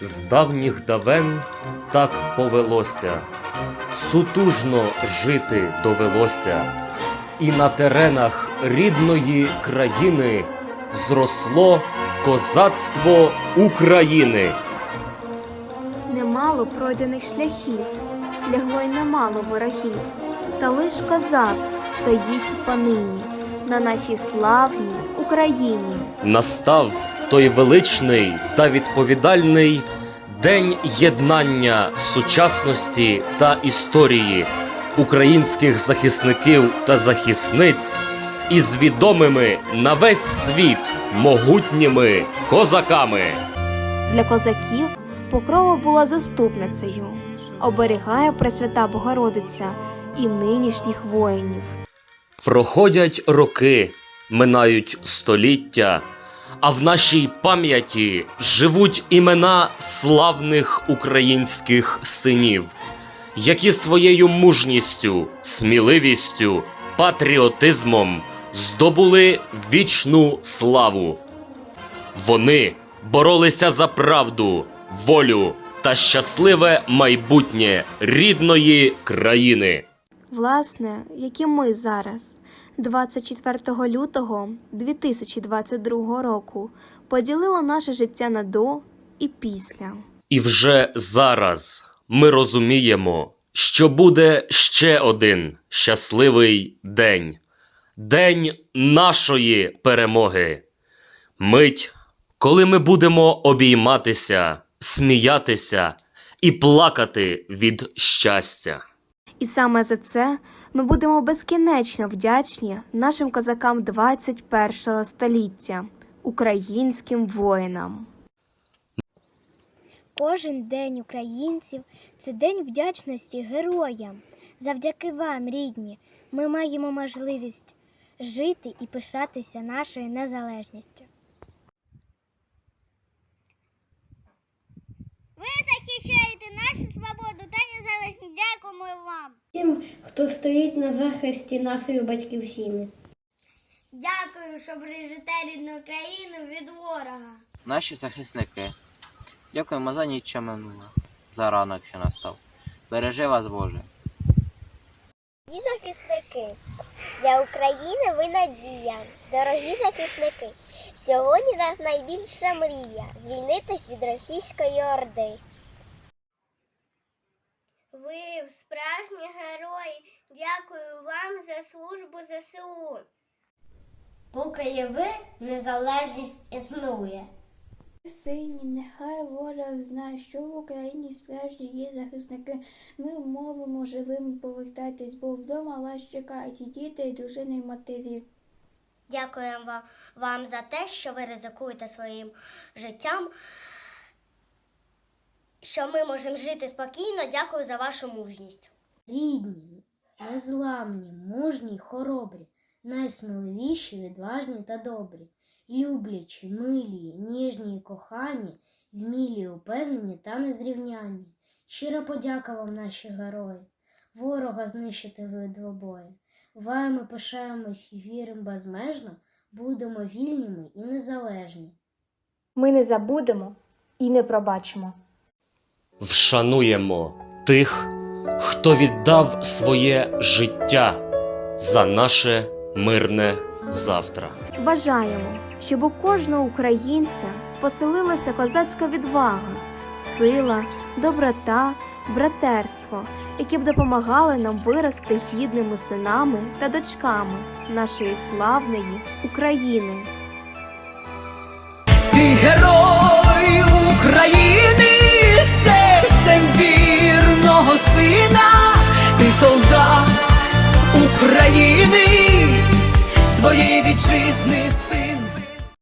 З давніх давен так повелося, сутужно жити довелося, і на теренах рідної країни зросло козацтво України. Немало пройдених шляхів, лягло й немало ворогів, та лиш козак стоїть понині на нашій славній Україні. Настав той величний та відповідальний день єднання сучасності та історії українських захисників та захисниць із відомими на весь світ могутніми козаками. Для козаків покрова була заступницею, оберігає Пресвята Богородиця і нинішніх воїнів. Проходять роки, минають століття, а в нашій пам'яті живуть імена славних українських синів, які своєю мужністю, сміливістю, патріотизмом здобули вічну славу. Вони боролися за правду, волю та щасливе майбутнє рідної країни. Власне, як і ми зараз, 24 лютого 2022 року, поділило наше життя на до і після. І вже зараз ми розуміємо, що буде ще один щасливий день день нашої перемоги. Мить, коли ми будемо обійматися, сміятися і плакати від щастя. І саме за це ми будемо безкінечно вдячні нашим козакам 21 століття, українським воїнам. Кожен день українців це день вдячності героям. Завдяки вам, рідні, ми маємо можливість жити і пишатися нашою незалежністю. Ви захищаєте нашу свободу та. Дякуємо вам. Тим, хто стоїть на захисті нашої батьківщини. Дякую, що бережете рідну країну від ворога. Наші захисники. Дякуємо за ніч, що минула, за ранок, що настав. Бережи вас, Боже. Дорогі захисники, для України ви надія. Дорогі захисники, сьогодні нас найбільша мрія звільнитись від російської орди. Ви справжні герої. Дякую вам за службу ЗСУ. Поки є ви, незалежність існує. Сині, нехай ворог знає, що в Україні справжні є захисники. Ми мовимо живими повертайтесь, бо вдома вас чекають і діти, і дружини, і матері. Дякуємо вам, вам за те, що ви ризикуєте своїм життям, що ми можемо жити спокійно. Дякую за вашу мужність. Рідні, незламні, мужні й хоробрі, найсміливіші, відважні та добрі, люблячі, милі, ніжні й кохані, вмілі, упевнені та незрівняні. Щира подяка вам, наші герої, ворога знищити ви двобоє. Вами пишаємось і віримо безмежно, будемо вільними і незалежні. Ми не забудемо і не пробачимо. Вшануємо тих, хто віддав своє життя за наше мирне завтра. Бажаємо, щоб у кожного українця поселилася козацька відвага, сила, доброта, братерство, які б допомагали нам вирости гідними синами та дочками нашої славної України. Ти герой України, сина, ти солдат України, своєї вітчизни.